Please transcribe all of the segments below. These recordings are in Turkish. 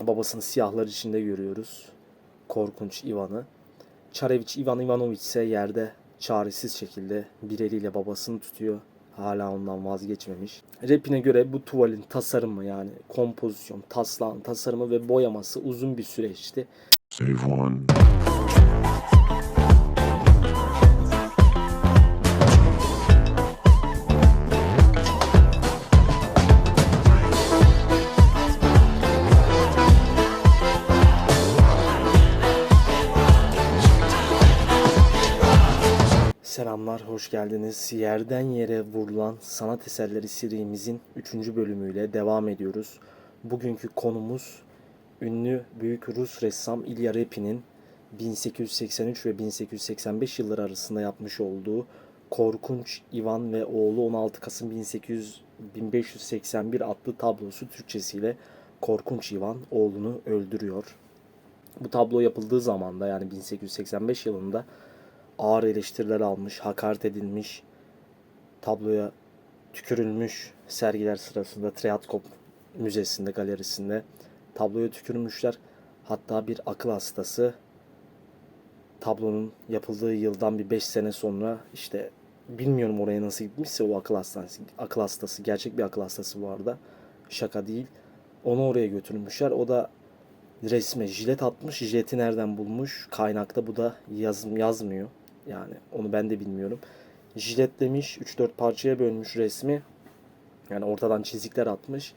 Babasını siyahlar içinde görüyoruz. Korkunç Ivan'ı. Çareviç Ivan Ivanoviç ise yerde çaresiz şekilde bir eliyle babasını tutuyor. Hala ondan vazgeçmemiş. Rapine göre bu tuvalin tasarımı yani kompozisyon, taslağın tasarımı ve boyaması uzun bir süreçti. Save one. Hoş geldiniz. Yerden yere vurulan sanat eserleri serimizin 3. bölümüyle devam ediyoruz. Bugünkü konumuz ünlü büyük Rus ressam İlya Repin'in 1883 ve 1885 yılları arasında yapmış olduğu Korkunç Ivan ve Oğlu 16 Kasım 1800 1581 adlı tablosu Türkçesiyle Korkunç Ivan oğlunu öldürüyor. Bu tablo yapıldığı zaman da yani 1885 yılında ağır eleştiriler almış, hakaret edilmiş, tabloya tükürülmüş sergiler sırasında Treatkop Müzesi'nde, galerisinde tabloya tükürmüşler. Hatta bir akıl hastası tablonun yapıldığı yıldan bir 5 sene sonra işte bilmiyorum oraya nasıl gitmişse o akıl hastası, akıl hastası gerçek bir akıl hastası bu arada. Şaka değil. Onu oraya götürmüşler. O da resme jilet atmış. Jileti nereden bulmuş? Kaynakta bu da yazım yazmıyor. Yani onu ben de bilmiyorum. Jiletlemiş, 3-4 parçaya bölmüş resmi. Yani ortadan çizikler atmış.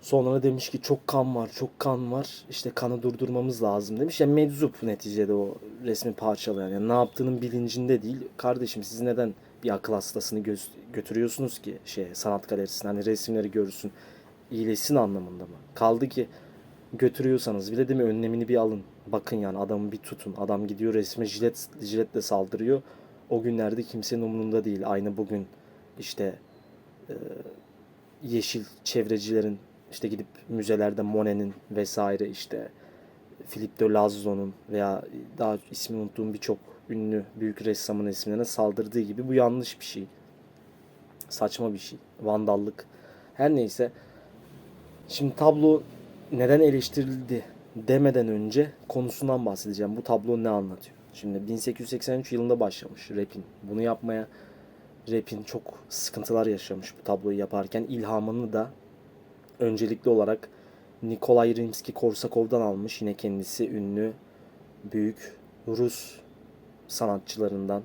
Sonra demiş ki çok kan var, çok kan var. İşte kanı durdurmamız lazım demiş. Yani meczup neticede o resmi parçalayan. Yani ne yaptığının bilincinde değil. Kardeşim siz neden bir akıl hastasını göz- götürüyorsunuz ki şey sanat galerisine hani resimleri görsün iyileşsin anlamında mı? Kaldı ki götürüyorsanız bile değil mi önlemini bir alın. Bakın yani adamı bir tutun. Adam gidiyor resme jilet, jiletle saldırıyor. O günlerde kimsenin umurunda değil. Aynı bugün işte e, yeşil çevrecilerin işte gidip müzelerde Monet'in vesaire işte Philippe de Lazlo'nun veya daha ismini unuttuğum birçok ünlü büyük ressamın isimlerine saldırdığı gibi bu yanlış bir şey. Saçma bir şey. Vandallık. Her neyse. Şimdi tablo neden eleştirildi demeden önce konusundan bahsedeceğim. Bu tablo ne anlatıyor? Şimdi 1883 yılında başlamış Rapin. Bunu yapmaya Rapin çok sıkıntılar yaşamış bu tabloyu yaparken. İlhamını da öncelikli olarak Nikolay Rimski-Korsakov'dan almış. Yine kendisi ünlü büyük Rus sanatçılarından,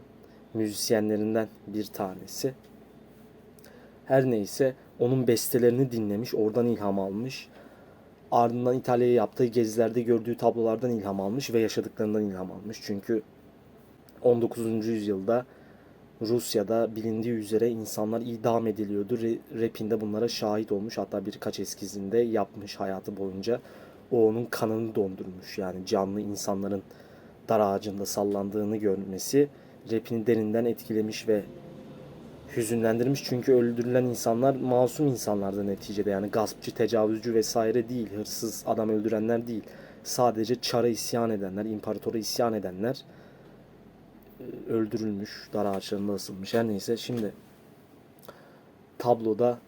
müzisyenlerinden bir tanesi. Her neyse onun bestelerini dinlemiş, oradan ilham almış. Ardından İtalya'ya yaptığı gezilerde gördüğü tablolardan ilham almış ve yaşadıklarından ilham almış. Çünkü 19. yüzyılda Rusya'da bilindiği üzere insanlar idam ediliyordu. Re- Rapin de bunlara şahit olmuş. Hatta birkaç eskizinde yapmış hayatı boyunca. O onun kanını dondurmuş. Yani canlı insanların dar ağacında sallandığını görmesi Rapin'i derinden etkilemiş ve hüzünlendirmiş. Çünkü öldürülen insanlar masum insanlardı neticede. Yani gaspçı, tecavüzcü vesaire değil. Hırsız, adam öldürenler değil. Sadece çara isyan edenler, imparatora isyan edenler e, öldürülmüş. Dar ağaçlarında asılmış. Her neyse şimdi tabloda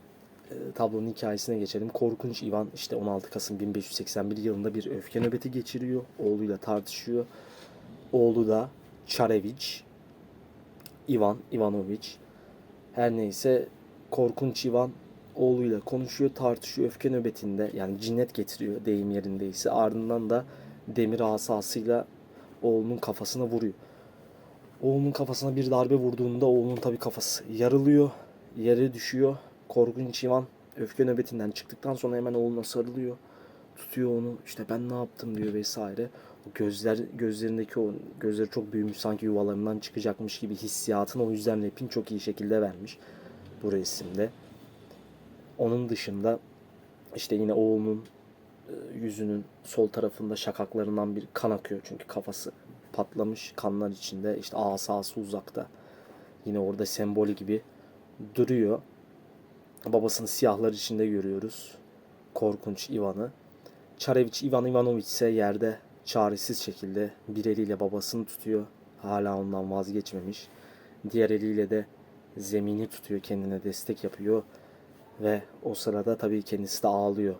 e, tablonun hikayesine geçelim. Korkunç Ivan işte 16 Kasım 1581 yılında bir öfke nöbeti geçiriyor. Oğluyla tartışıyor. Oğlu da Çareviç Ivan Ivanoviç her neyse korkunç Ivan oğluyla konuşuyor, tartışıyor öfke nöbetinde. Yani cinnet getiriyor deyim yerindeyse. Ardından da demir asasıyla oğlunun kafasına vuruyor. Oğlunun kafasına bir darbe vurduğunda oğlunun tabi kafası yarılıyor. Yere düşüyor. Korkunç Ivan öfke nöbetinden çıktıktan sonra hemen oğluna sarılıyor. Tutuyor onu. İşte ben ne yaptım diyor vesaire. Gözler gözlerindeki o gözleri çok büyümüş sanki yuvalarından çıkacakmış gibi hissiyatını o yüzden Rapin çok iyi şekilde vermiş bu resimde. Onun dışında işte yine oğlunun e, yüzünün sol tarafında şakaklarından bir kan akıyor çünkü kafası patlamış kanlar içinde işte asası uzakta yine orada sembolü gibi duruyor. Babasını siyahlar içinde görüyoruz. Korkunç Ivan'ı. Çareviç Ivan Ivanoviç ise yerde çaresiz şekilde bir eliyle babasını tutuyor. Hala ondan vazgeçmemiş. Diğer eliyle de zemini tutuyor, kendine destek yapıyor. Ve o sırada tabii kendisi de ağlıyor.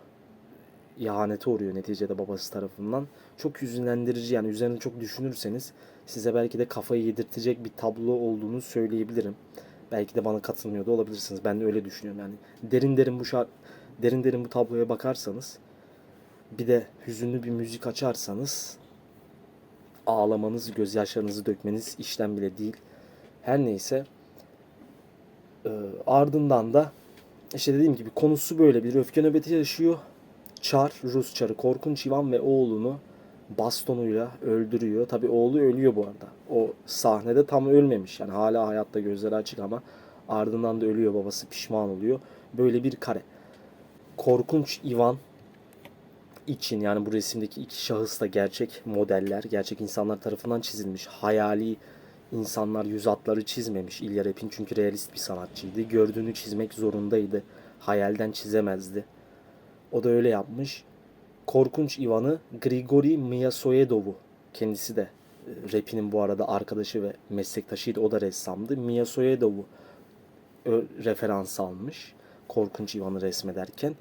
ihanete uğruyor neticede babası tarafından. Çok hüzünlendirici yani üzerine çok düşünürseniz size belki de kafayı yedirtecek bir tablo olduğunu söyleyebilirim. Belki de bana katılmıyor da olabilirsiniz. Ben de öyle düşünüyorum yani. Derin derin bu şar derin derin bu tabloya bakarsanız bir de hüzünlü bir müzik açarsanız ağlamanız, gözyaşlarınızı dökmeniz işten bile değil. Her neyse e, ardından da işte dediğim gibi konusu böyle bir öfke nöbeti yaşıyor. Çar, Rus çarı Korkunç Ivan ve oğlunu bastonuyla öldürüyor. Tabi oğlu ölüyor bu arada. O sahnede tam ölmemiş. Yani hala hayatta gözleri açık ama ardından da ölüyor. Babası pişman oluyor. Böyle bir kare. Korkunç Ivan için yani bu resimdeki iki şahıs da gerçek modeller, gerçek insanlar tarafından çizilmiş. Hayali insanlar yüz hatları çizmemiş İlya Repin çünkü realist bir sanatçıydı. Gördüğünü çizmek zorundaydı. Hayalden çizemezdi. O da öyle yapmış. Korkunç Ivan'ı Grigori Miyasoyedov'u kendisi de e, Repin'in bu arada arkadaşı ve meslektaşıydı. O da ressamdı. Miyasoyedov'u referans almış. Korkunç Ivan'ı resmederken.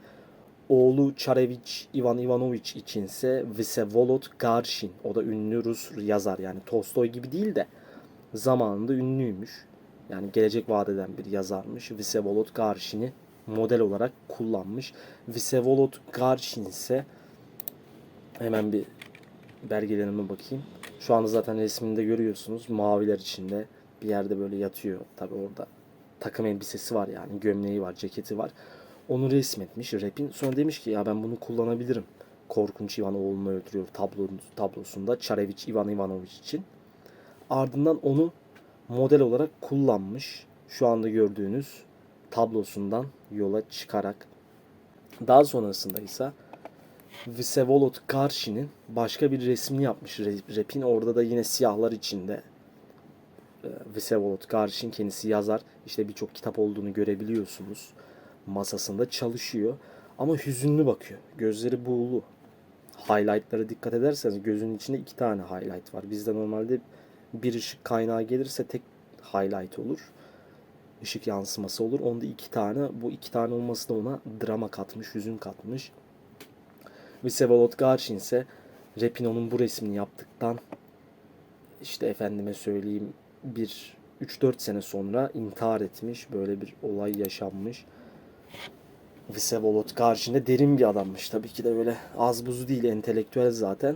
Oğlu Çareviç Ivan Ivanoviç içinse Vsevolod Garshin. O da ünlü Rus yazar yani Tolstoy gibi değil de zamanında ünlüymüş. Yani gelecek vaat eden bir yazarmış. Vsevolod Garshin'i model olarak kullanmış. Vsevolod Garshin ise hemen bir belgelerime bakayım. Şu anda zaten resminde görüyorsunuz. Maviler içinde bir yerde böyle yatıyor. Tabi orada takım elbisesi var yani gömleği var, ceketi var. Onu resmetmiş Repin. Sonra demiş ki ya ben bunu kullanabilirim. Korkunç Ivan oğlunu öldürüyor tablo, tablosunda Çareviç Ivan Ivanoviç için. Ardından onu model olarak kullanmış. Şu anda gördüğünüz tablosundan yola çıkarak. Daha sonrasında ise Vsevolod Garshin'in başka bir resmini yapmış Repin. Orada da yine siyahlar içinde e, Vsevolod Garshin kendisi yazar. İşte birçok kitap olduğunu görebiliyorsunuz. Masasında çalışıyor. Ama hüzünlü bakıyor. Gözleri buğulu. Highlightlara dikkat ederseniz gözünün içinde iki tane highlight var. Bizde normalde bir ışık kaynağı gelirse tek highlight olur. Işık yansıması olur. Onda iki tane. Bu iki tane olması da ona drama katmış, hüzün katmış. Vsevolod Garshin ise Repino'nun bu resmini yaptıktan işte efendime söyleyeyim bir 3-4 sene sonra intihar etmiş. Böyle bir olay yaşanmış. Vsevolod Garshin de derin bir adammış. Tabii ki de öyle az buzu değil, entelektüel zaten.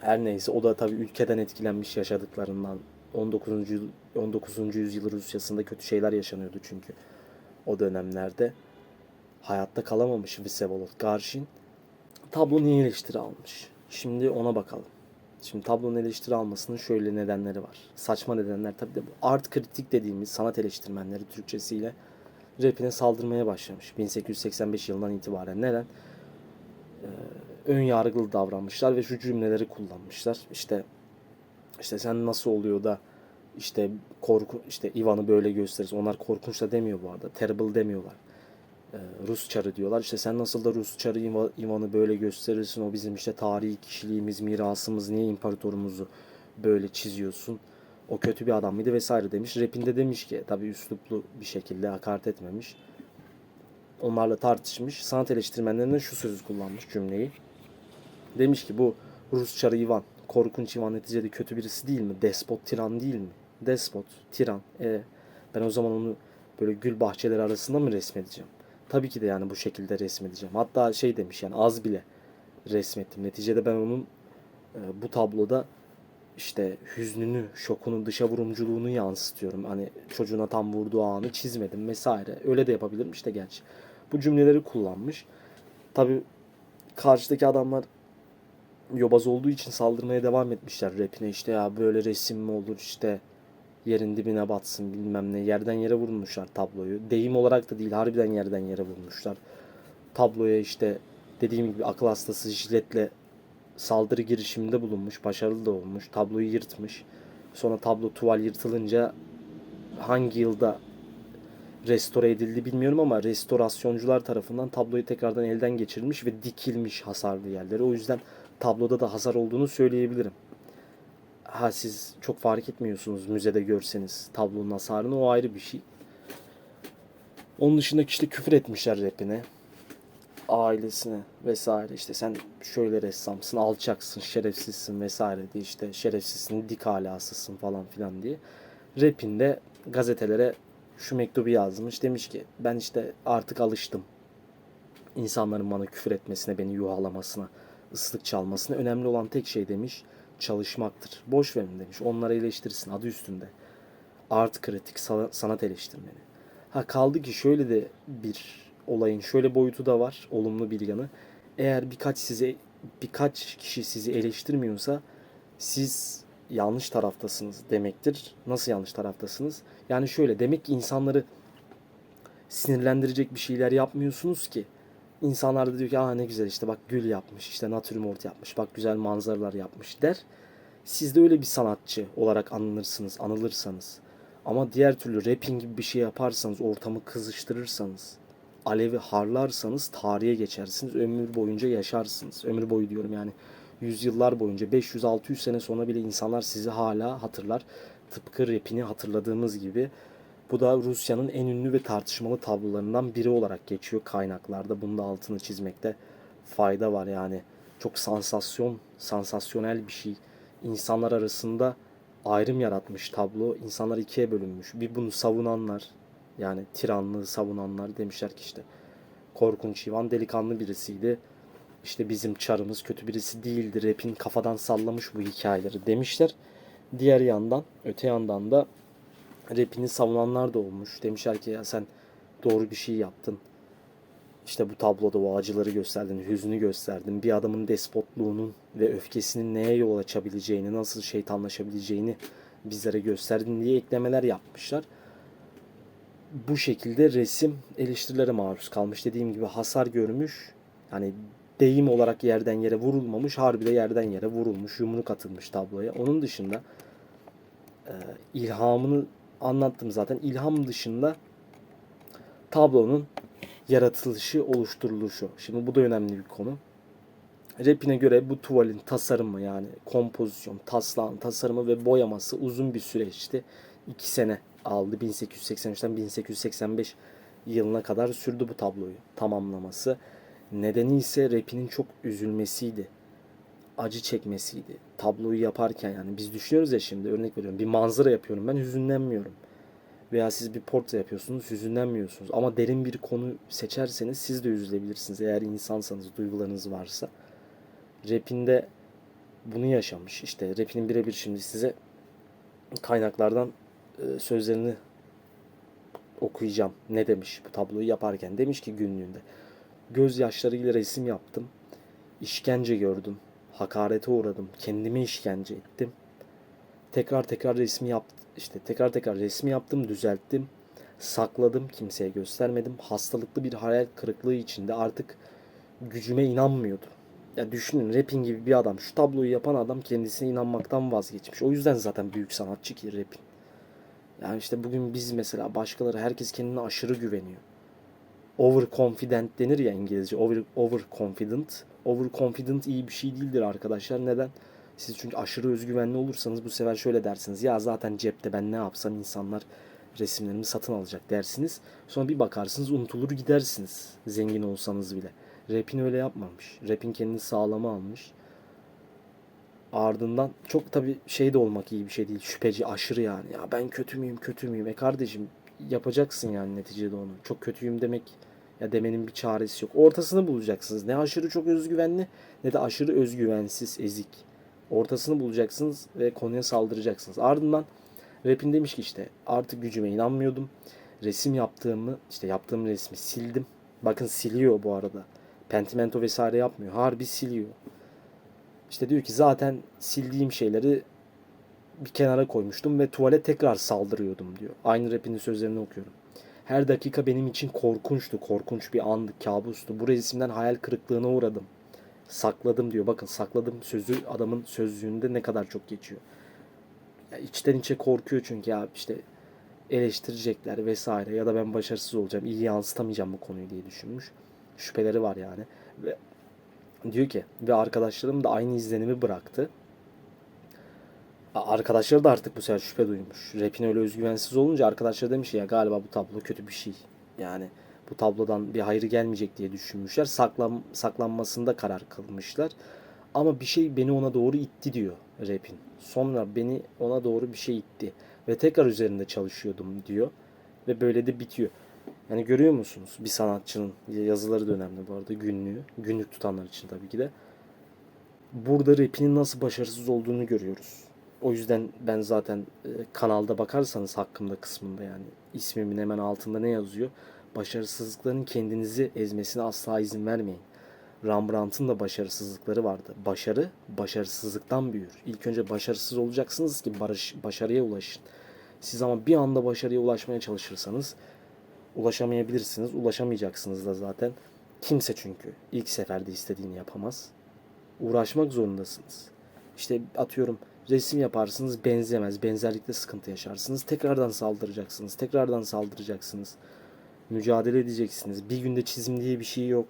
Her neyse o da tabii ülkeden etkilenmiş yaşadıklarından. 19. yıl- 19. yüzyıl Rusyasında kötü şeyler yaşanıyordu çünkü o dönemlerde. Hayatta kalamamış Vsevolod Garshin. Tablo niye eleştiri almış? Şimdi ona bakalım. Şimdi tablonun eleştiri almasının şöyle nedenleri var. Saçma nedenler tabii de bu. Art kritik dediğimiz sanat eleştirmenleri Türkçesiyle rapine saldırmaya başlamış. 1885 yılından itibaren. Neden? Ee, ön yargılı davranmışlar ve şu cümleleri kullanmışlar. İşte işte sen nasıl oluyor da işte korku işte Ivan'ı böyle gösterirsin. Onlar korkunç da demiyor bu arada. Terrible demiyorlar. Ee, Rus çarı diyorlar. İşte sen nasıl da Rus çarı İva- Ivan'ı böyle gösterirsin. O bizim işte tarihi kişiliğimiz, mirasımız. Niye imparatorumuzu böyle çiziyorsun? O kötü bir adam mıydı vesaire demiş. Rapinde demiş ki tabii üsluplu bir şekilde hakaret etmemiş. Onlarla tartışmış. Sanat eleştirmenlerinden şu sözü kullanmış cümleyi. Demiş ki bu Rus çarı Ivan, korkunç Ivan neticede kötü birisi değil mi? Despot, tiran değil mi? Despot, tiran. E, ben o zaman onu böyle gül bahçeleri arasında mı resmedeceğim? Tabii ki de yani bu şekilde resmedeceğim. Hatta şey demiş yani az bile resmettim. Neticede ben onun e, bu tabloda işte hüznünü, şokunu, dışa vurumculuğunu yansıtıyorum. Hani çocuğuna tam vurduğu anı çizmedim vesaire. Öyle de yapabilirim işte gerçi. Bu cümleleri kullanmış. Tabii karşıdaki adamlar yobaz olduğu için saldırmaya devam etmişler rapine işte ya böyle resim mi olur işte yerin dibine batsın bilmem ne yerden yere vurmuşlar tabloyu. Deyim olarak da değil harbiden yerden yere vurmuşlar. Tabloya işte dediğim gibi akıl hastası jiletle saldırı girişiminde bulunmuş. Başarılı da olmuş. Tabloyu yırtmış. Sonra tablo tuval yırtılınca hangi yılda restore edildi bilmiyorum ama restorasyoncular tarafından tabloyu tekrardan elden geçirilmiş ve dikilmiş hasarlı yerleri. O yüzden tabloda da hasar olduğunu söyleyebilirim. Ha siz çok fark etmiyorsunuz müzede görseniz tablonun hasarını o ayrı bir şey. Onun dışındaki işte küfür etmişler rapine. Ailesine vesaire işte sen şöyle ressamsın, alçaksın, şerefsizsin vesaire diye işte şerefsizsin, dik alasısın falan filan diye. Rapinde gazetelere şu mektubu yazmış. Demiş ki ben işte artık alıştım. İnsanların bana küfür etmesine, beni yuhalamasına, ıslık çalmasına. Önemli olan tek şey demiş çalışmaktır. Boş verin demiş. Onları eleştirsin adı üstünde. Art kritik, sa- sanat eleştirmeni. Ha kaldı ki şöyle de bir olayın şöyle boyutu da var. Olumlu bir yanı. Eğer birkaç size birkaç kişi sizi eleştirmiyorsa siz yanlış taraftasınız demektir. Nasıl yanlış taraftasınız? Yani şöyle demek ki insanları sinirlendirecek bir şeyler yapmıyorsunuz ki. İnsanlar da diyor ki aa ne güzel işte bak gül yapmış işte natürmort yapmış bak güzel manzaralar yapmış der. Siz de öyle bir sanatçı olarak anılırsınız, anılırsanız. Ama diğer türlü rapping gibi bir şey yaparsanız, ortamı kızıştırırsanız, alevi harlarsanız tarihe geçersiniz. Ömür boyunca yaşarsınız. Ömür boyu diyorum yani yüzyıllar boyunca 500-600 sene sonra bile insanlar sizi hala hatırlar. Tıpkı rapini hatırladığımız gibi. Bu da Rusya'nın en ünlü ve tartışmalı tablolarından biri olarak geçiyor kaynaklarda. Bunun da altını çizmekte fayda var yani. Çok sansasyon, sansasyonel bir şey. İnsanlar arasında ayrım yaratmış tablo. İnsanlar ikiye bölünmüş. Bir bunu savunanlar yani tiranlığı savunanlar demişler ki işte Korkunç Ivan delikanlı birisiydi. İşte bizim çarımız kötü birisi değildi. Rap'in kafadan sallamış bu hikayeleri demişler. Diğer yandan, öte yandan da rapini savunanlar da olmuş. Demişler ki ya sen doğru bir şey yaptın. İşte bu tabloda o acıları gösterdin, hüznü gösterdin. Bir adamın despotluğunun ve öfkesinin neye yol açabileceğini, nasıl şeytanlaşabileceğini bizlere gösterdin diye eklemeler yapmışlar. Bu şekilde resim eleştirilere maruz kalmış. Dediğim gibi hasar görmüş. Yani deyim olarak yerden yere vurulmamış, harbi de yerden yere vurulmuş, yumruk atılmış tabloya. Onun dışında e, ilhamını anlattım zaten. İlham dışında tablonun yaratılışı, oluşturuluşu. Şimdi bu da önemli bir konu. Rapine göre bu tuvalin tasarımı yani kompozisyon, taslağın tasarımı ve boyaması uzun bir süreçti. 2 sene aldı. 1883'ten 1885 yılına kadar sürdü bu tabloyu tamamlaması. Nedeni ise rapinin çok üzülmesiydi. Acı çekmesiydi. Tabloyu yaparken yani biz düşünüyoruz ya şimdi örnek veriyorum bir manzara yapıyorum ben hüzünlenmiyorum. Veya siz bir portre yapıyorsunuz hüzünlenmiyorsunuz. Ama derin bir konu seçerseniz siz de üzülebilirsiniz eğer insansanız duygularınız varsa. Rapinde bunu yaşamış. İşte rapinin birebir şimdi size kaynaklardan sözlerini okuyacağım. Ne demiş bu tabloyu yaparken? Demiş ki günlüğünde. Gözyaşlarıyla resim yaptım. İşkence gördüm. Hakarete uğradım. Kendimi işkence ettim. Tekrar tekrar resmi yaptım. İşte tekrar tekrar resmi yaptım, düzelttim. Sakladım, kimseye göstermedim. Hastalıklı bir hayal kırıklığı içinde artık gücüme inanmıyordum. Ya düşünün rapping gibi bir adam. Şu tabloyu yapan adam kendisine inanmaktan vazgeçmiş. O yüzden zaten büyük sanatçı ki rapin. Yani işte bugün biz mesela başkaları herkes kendine aşırı güveniyor. Overconfident denir ya İngilizce. Over, overconfident. Overconfident iyi bir şey değildir arkadaşlar. Neden? Siz çünkü aşırı özgüvenli olursanız bu sefer şöyle dersiniz. Ya zaten cepte ben ne yapsam insanlar resimlerimi satın alacak dersiniz. Sonra bir bakarsınız unutulur gidersiniz. Zengin olsanız bile. Rap'in öyle yapmamış. Rap'in kendini sağlama almış. Ardından çok tabi şey de olmak iyi bir şey değil. Şüpheci aşırı yani. Ya ben kötü müyüm kötü müyüm? E kardeşim yapacaksın yani neticede onu. Çok kötüyüm demek ya demenin bir çaresi yok. Ortasını bulacaksınız. Ne aşırı çok özgüvenli ne de aşırı özgüvensiz, ezik. Ortasını bulacaksınız ve konuya saldıracaksınız. Ardından Rap'in demiş ki işte artık gücüme inanmıyordum. Resim yaptığımı işte yaptığım resmi sildim. Bakın siliyor bu arada. Pentimento vesaire yapmıyor. Harbi siliyor. İşte diyor ki zaten sildiğim şeyleri bir kenara koymuştum ve tuvale tekrar saldırıyordum diyor. Aynı rapinin sözlerini okuyorum. Her dakika benim için korkunçtu, korkunç bir andı, kabustu. Bu resimden hayal kırıklığına uğradım. Sakladım diyor. Bakın sakladım sözü adamın sözlüğünde ne kadar çok geçiyor. Ya içten içe korkuyor çünkü ya işte eleştirecekler vesaire ya da ben başarısız olacağım, iyi yansıtamayacağım bu konuyu diye düşünmüş. Şüpheleri var yani. Ve diyor ki ve arkadaşlarım da aynı izlenimi bıraktı. Arkadaşları da artık bu sefer şüphe duymuş. Rap'in öyle özgüvensiz olunca arkadaşlar demiş ya galiba bu tablo kötü bir şey. Yani Bu tablodan bir hayrı gelmeyecek diye düşünmüşler. Saklan, saklanmasında karar kılmışlar. Ama bir şey beni ona doğru itti diyor rapin. Sonra beni ona doğru bir şey itti. Ve tekrar üzerinde çalışıyordum diyor. Ve böyle de bitiyor. Yani görüyor musunuz? Bir sanatçının yazıları da önemli bu arada günlüğü. Günlük tutanlar için tabii ki de. Burada rapinin nasıl başarısız olduğunu görüyoruz. O yüzden ben zaten e, kanalda bakarsanız hakkımda kısmında yani ismimin hemen altında ne yazıyor? Başarısızlıkların kendinizi ezmesine asla izin vermeyin. Rembrandt'ın da başarısızlıkları vardı. Başarı başarısızlıktan büyür. İlk önce başarısız olacaksınız ki barış, başarıya ulaşın. Siz ama bir anda başarıya ulaşmaya çalışırsanız ulaşamayabilirsiniz. Ulaşamayacaksınız da zaten. Kimse çünkü ilk seferde istediğini yapamaz. Uğraşmak zorundasınız. İşte atıyorum resim yaparsınız benzemez. Benzerlikte sıkıntı yaşarsınız. Tekrardan saldıracaksınız. Tekrardan saldıracaksınız. Mücadele edeceksiniz. Bir günde çizim diye bir şey yok.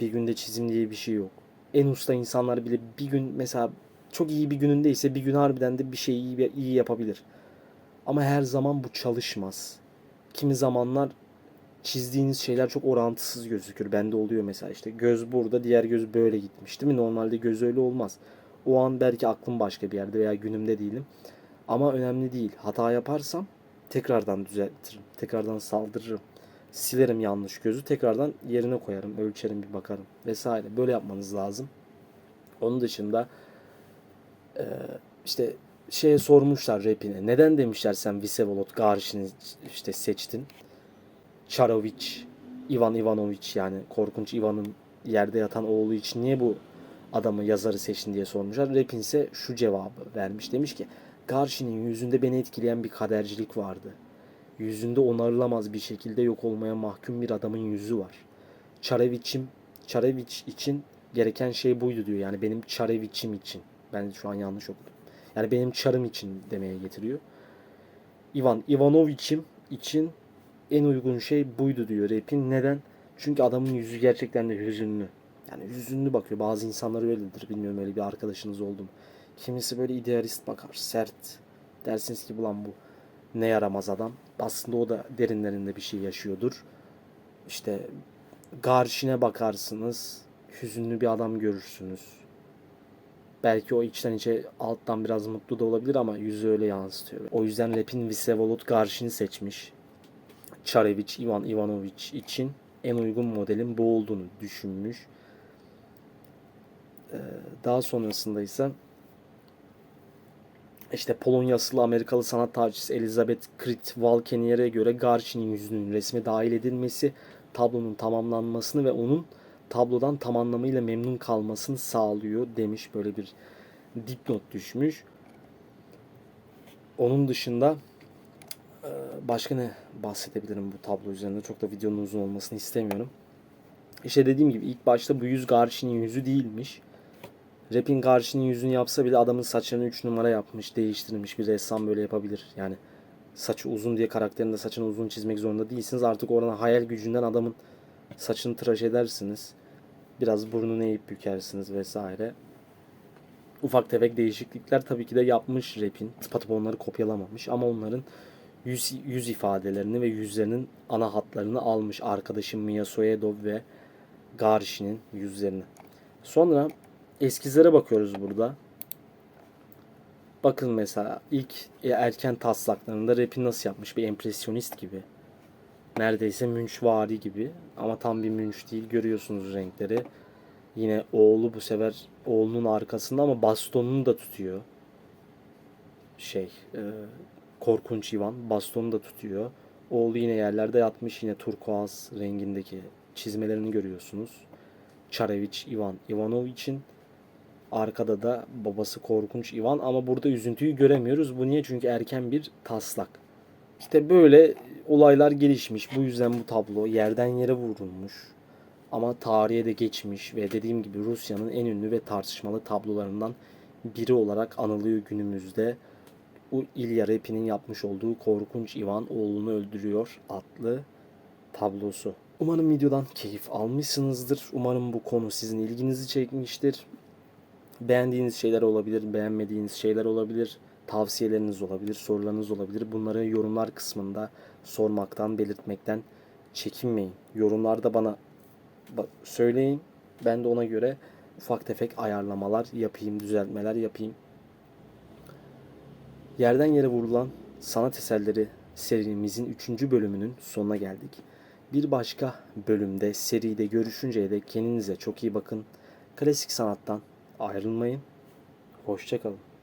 Bir günde çizim diye bir şey yok. En usta insanlar bile bir gün mesela çok iyi bir günündeyse bir gün harbiden de bir şeyi iyi, iyi yapabilir. Ama her zaman bu çalışmaz. Kimi zamanlar çizdiğiniz şeyler çok orantısız gözükür. Bende oluyor mesela işte göz burada diğer göz böyle gitmiş değil mi? Normalde göz öyle olmaz. O an belki aklım başka bir yerde veya günümde değilim. Ama önemli değil. Hata yaparsam tekrardan düzeltirim. Tekrardan saldırırım. Silerim yanlış gözü. Tekrardan yerine koyarım. Ölçerim bir bakarım. Vesaire. Böyle yapmanız lazım. Onun dışında işte şeye sormuşlar rapine. Neden demişler sen Visevolod Garishin'i işte seçtin. Çaroviç, Ivan Ivanoviç yani korkunç Ivan'ın yerde yatan oğlu için niye bu adamı yazarı seçtin diye sormuşlar. Rapin ise şu cevabı vermiş. Demiş ki Garshin'in yüzünde beni etkileyen bir kadercilik vardı. Yüzünde onarılamaz bir şekilde yok olmaya mahkum bir adamın yüzü var. Çareviç'im, Çareviç için gereken şey buydu diyor. Yani benim Çareviç'im için. Ben şu an yanlış okudum. Yani benim çarım için demeye getiriyor. Ivan Ivanoviç'im için en uygun şey buydu diyor rapin. Neden? Çünkü adamın yüzü gerçekten de hüzünlü. Yani hüzünlü bakıyor. Bazı insanlar öyledir. Bilmiyorum öyle bir arkadaşınız oldu mu? Kimisi böyle idealist bakar. Sert. Dersiniz ki bulan bu ne yaramaz adam. Aslında o da derinlerinde bir şey yaşıyordur. İşte Garşin'e bakarsınız. Hüzünlü bir adam görürsünüz. Belki o içten içe alttan biraz mutlu da olabilir ama yüzü öyle yansıtıyor. O yüzden rapin Visevolod Garşin'i seçmiş. Çareviç, Ivan Ivanoviç için en uygun modelin bu olduğunu düşünmüş. Ee, Daha sonrasında ise işte Polonya asıllı Amerikalı sanat tarihçisi Elizabeth Krit Valkenier'e göre Garchin'in yüzünün resme dahil edilmesi tablonun tamamlanmasını ve onun tablodan tam anlamıyla memnun kalmasını sağlıyor demiş böyle bir dipnot düşmüş. Onun dışında e, başka ne bahsedebilirim bu tablo üzerinde çok da videonun uzun olmasını istemiyorum. İşte dediğim gibi ilk başta bu yüz Garchin'in yüzü değilmiş. Rap'in Garchin'in yüzünü yapsa bile adamın saçlarını 3 numara yapmış, değiştirmiş bir ressam böyle yapabilir. Yani saçı uzun diye karakterin de saçını uzun çizmek zorunda değilsiniz. Artık oradan hayal gücünden adamın saçını tıraş edersiniz. Biraz burnunu eğip bükersiniz vesaire. Ufak tefek değişiklikler tabii ki de yapmış rap'in. Tıpatıp onları kopyalamamış ama onların yüz, yüz ifadelerini ve yüzlerinin ana hatlarını almış. Arkadaşım Mia Soedov ve Garshin'in yüzlerini. Sonra eskizlere bakıyoruz burada. Bakın mesela ilk erken taslaklarında rap'i nasıl yapmış bir empresyonist gibi. Neredeyse münçvari gibi ama tam bir münç değil görüyorsunuz renkleri. Yine oğlu bu sefer oğlunun arkasında ama bastonunu da tutuyor. Şey e, korkunç Ivan bastonunu da tutuyor. Oğlu yine yerlerde yatmış yine turkuaz rengindeki çizmelerini görüyorsunuz. Çareviç Ivan Ivanoviç'in Arkada da babası korkunç Ivan ama burada üzüntüyü göremiyoruz. Bu niye? Çünkü erken bir taslak. İşte böyle olaylar gelişmiş. Bu yüzden bu tablo yerden yere vurulmuş. Ama tarihe de geçmiş ve dediğim gibi Rusya'nın en ünlü ve tartışmalı tablolarından biri olarak anılıyor günümüzde. Bu İlya Repin'in yapmış olduğu Korkunç Ivan oğlunu öldürüyor adlı tablosu. Umarım videodan keyif almışsınızdır. Umarım bu konu sizin ilginizi çekmiştir. Beğendiğiniz şeyler olabilir, beğenmediğiniz şeyler olabilir, tavsiyeleriniz olabilir, sorularınız olabilir. Bunları yorumlar kısmında sormaktan, belirtmekten çekinmeyin. Yorumlarda bana ba- söyleyin. Ben de ona göre ufak tefek ayarlamalar yapayım, düzeltmeler yapayım. Yerden yere vurulan sanat eserleri serimizin 3. bölümünün sonuna geldik. Bir başka bölümde seride görüşünceye dek kendinize çok iyi bakın. Klasik sanattan ayrılmayın. Hoşçakalın.